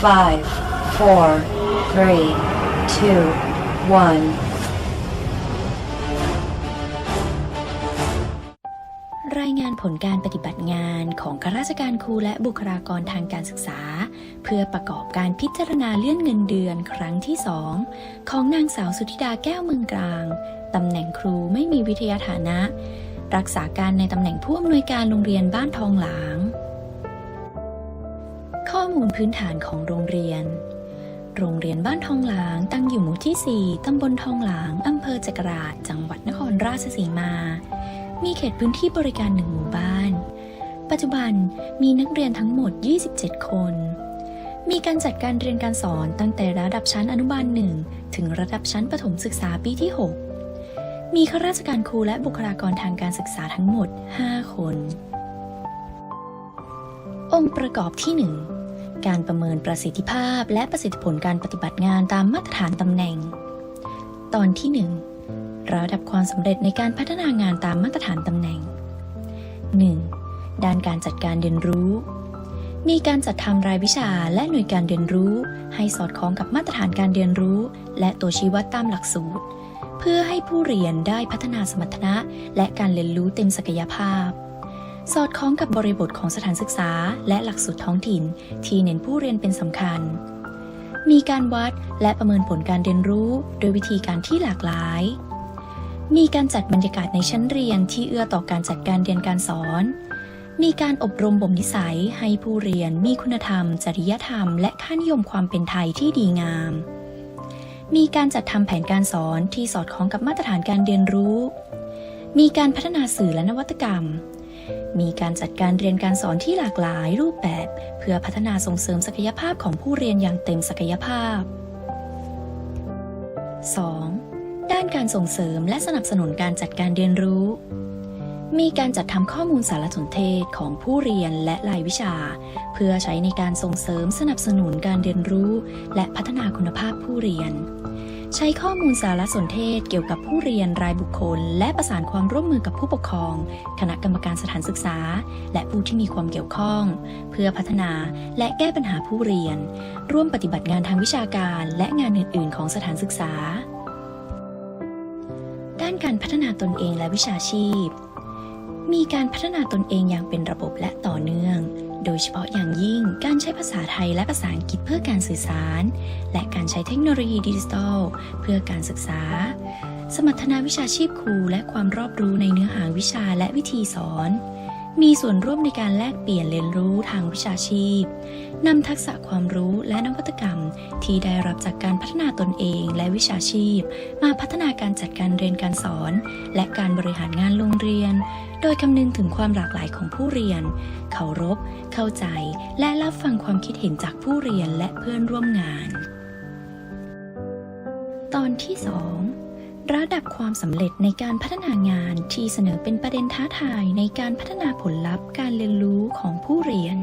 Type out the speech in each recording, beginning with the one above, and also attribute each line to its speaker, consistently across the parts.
Speaker 1: five, four, three, two, one.
Speaker 2: รายงานผลการปฏิบัติงานของข้าราชการครูและบุคลากรทางการศึกษา เพื่อประกอบการพิจารณาเลื่อนเงินเดือนครั้งที่ 2 ของนางสาวสุธิดาแก้วเมืองกลางตำแหน่งครูไม่มีวิทยาฐานะ รักษาการในตำแหน่งผู้อำนวยการโรงเรียนบ้านทองหลาง มูลพื้นฐานของโรงเรียน โรงเรียนบ้านทองหลางตั้งอยู่หมู่ที่ 4 ตำบลทองหลาง อำเภอจักราช จังหวัดนครราชสีมา มีเขตพื้นที่บริการหนึ่งหมู่บ้าน ปัจจุบันมีนักเรียนทั้งหมด 27 คน มีการจัดการเรียนการสอนตั้งแต่ระดับชั้นอนุบาล1ถึงระดับชั้นประถมศึกษาปีที่ 6 มีข้าราชการครูและบุคลากรทางการศึกษาทั้งหมด 5 คนองค์ประกอบที่ 1 การประเมินประสิทธิภาพ และประสิทธิผลการปฏิบัติงานตามมาตรฐานตำแหน่ง ตอนที่ 1 ระดับความสำเร็จในการพัฒนางานตามมาตรฐานตำแหน่ง 1. ด้านการจัดการเรียนรู้ มีการจัดทำรายวิชาและหน่วยการเรียนรู้ ให้สอดคล้องกับมาตรฐานการเรียนรู้ และตัวชี้วัดตามหลักสูตร เพื่อให้ผู้เรียนได้พัฒนาสมรรถนะ และการเรียนรู้เต็มศักยภาพ สอดคล้องกับบริบทของสถานศึกษาและหลักสูตรท้องถิ่น ที่เน้นผู้เรียนเป็นสำคัญ มีการวัดและประเมินผลการเรียนรู้ โดยวิธีการที่หลากหลาย มีการจัดบรรยากาศในชั้นเรียนที่เอื้อต่อการจัดการเรียนการสอน มีการอบรมบ่มนิสัยให้ผู้เรียนมีคุณธรรม จริยธรรม และค่านิยมความเป็นไทยที่ดีงาม มีการจัดทำแผนการสอนที่สอดคล้องกับมาตรฐานการเรียนรู้ มีการพัฒนาสื่อและนวัตกรรม มีการจัดการเรียนการสอนที่หลากหลายรูปแบบ เพื่อพัฒนาส่งเสริมศักยภาพของผู้เรียนอย่างเต็มศักยภาพ 2. ด้านการส่งเสริมและสนับสนุนการจัดการเรียนรู้ มีการจัดทำข้อมูลสารสนเทศของผู้เรียนและรายวิชา เพื่อใช้ในการส่งเสริมสนับสนุนการเรียนรู้ และพัฒนาคุณภาพผู้เรียน ใช้ข้อมูลสารสนเทศเกี่ยวกับผู้เรียนรายบุคคล และประสานความร่วมมือกับผู้ปกครอง คณะกรรมการสถานศึกษา และผู้ที่มีความเกี่ยวข้อง เพื่อพัฒนาและแก้ปัญหาผู้เรียน ร่วมปฏิบัติงานทางวิชาการและงานอื่น ๆ ของสถานศึกษา ด้านการพัฒนาตนเองและวิชาชีพ มีการพัฒนาตนเองอย่างเป็นระบบและต่อเนื่อง โดยเฉพาะอย่างยิ่งการใช้ภาษาไทยและภาษาอังกฤษเพื่อการสื่อสาร และการใช้เทคโนโลยีดิจิทัล เพื่อการศึกษา สมรรถนะวิชาชีพครูและความรอบรู้ในเนื้อหาวิชาและวิธีสอน มีส่วนร่วมในการแลกเปลี่ยนเรียนรู้ทางวิชาชีพนำทักษะความรู้และนวัตกรรม ที่ได้รับจากการพัฒนาตนเองและวิชาชีพ มาพัฒนาการจัดการเรียนการสอน และการบริหารงานโรงเรียน โดยคำนึงถึงความหลากหลายของผู้เรียน เคารพ เข้าใจ และรับฟังความคิดเห็นจากผู้เรียนและเพื่อนร่วมงาน ตอนที่ 2 ระดับความสำเร็จในการพัฒนางานที่เสนอเป็นประเด็นท้าทายในการพัฒนาผลลัพธ์การเรียนรู้ของผู้เรียน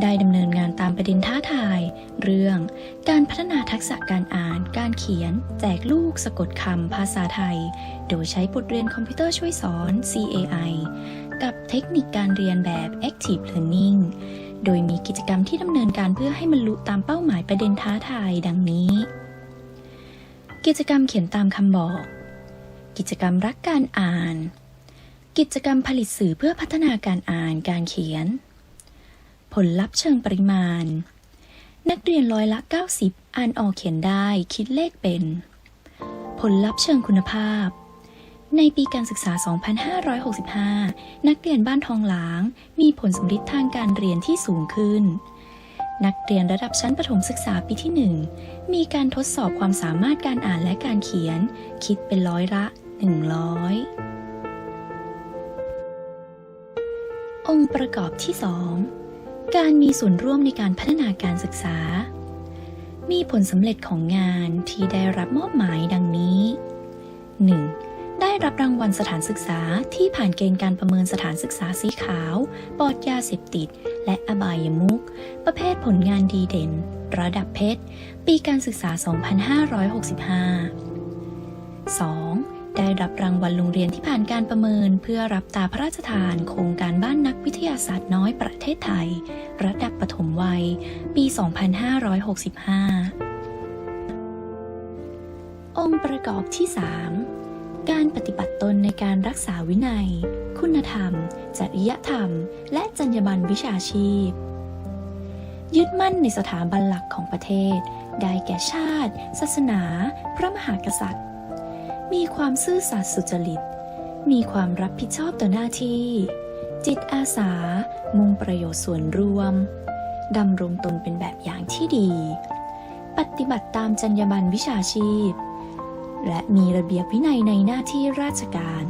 Speaker 2: ได้ดำเนินงานตามประเด็นท้าทาย เรื่องการพัฒนาทักษะการอ่าน การเขียน แจกลูกสะกดคำภาษาไทย โดยใช้บทเรียนคอมพิวเตอร์ช่วยสอน CAI กับเทคนิคการเรียนแบบ Active Learning โดยมีกิจกรรมที่ดำเนินการเพื่อให้บรรลุตามเป้าหมายประเด็นท้าทายดังนี้ กิจกรรมเขียนตามคำบอก กิจกรรมรักการอ่าน กิจกรรมผลิตสื่อเพื่อพัฒนาการอ่านการเขียน ผลลัพธ์เชิงปริมาณ นักเรียนร้อยละ 90 อ่านออกเขียนได้คิดเลขเป็น ผลลัพธ์เชิงคุณภาพในปีการศึกษา 2565 นักเรียนบ้านทองหลาง มีผลสำลิดทางการเรียนที่สูงขึ้น นักเรียนระดับชั้นประถมศึกษาปีที่ 1 มีการทดสอบความสามารถการอ่านและการเขียน คิดเป็นร้อยละ 100 องค์ประกอบที่ 2 การมีส่วนร่วมในการพัฒนาการศึกษา มีผลสำเร็จของงานที่ได้รับมอบหมายดังนี้ 1. ได้รับรางวัลสถานศึกษาที่ผ่านเกณฑ์การประเมินสถานศึกษาสีขาว ปลอดยาเสพติด และอบายมุก ประเภทผลงานดีเด่น ระดับเพชร ปีการศึกษา 2565 2. ได้รับรางวัลโรงเรียนที่ผ่านการประเมิน เพื่อรับตาพระราชทาน โครงการบ้านนักวิทยาศาสตร์น้อยประเทศไทย ระดับปฐมวัย ปี 2565 องค์ประกอบที่ 3 ปฏิบัติตนในการรักษาวินัย คุณธรรม จริยธรรม และจรรยาบรรณวิชาชีพ ยึดมั่นในสถาบันหลักของประเทศ ได้แก่ชาติ ศาสนา พระมหากษัตริย์ มีความซื่อสัตย์สุจริต มีความรับผิดชอบต่อหน้าที่ จิตอาสา มุ่งประโยชน์ส่วนรวมดำรงตนเป็นแบบอย่างที่ดี ปฏิบัติตามจรรยาบรรณวิชาชีพ และมีระเบียบวินัยในหน้าที่ราชการ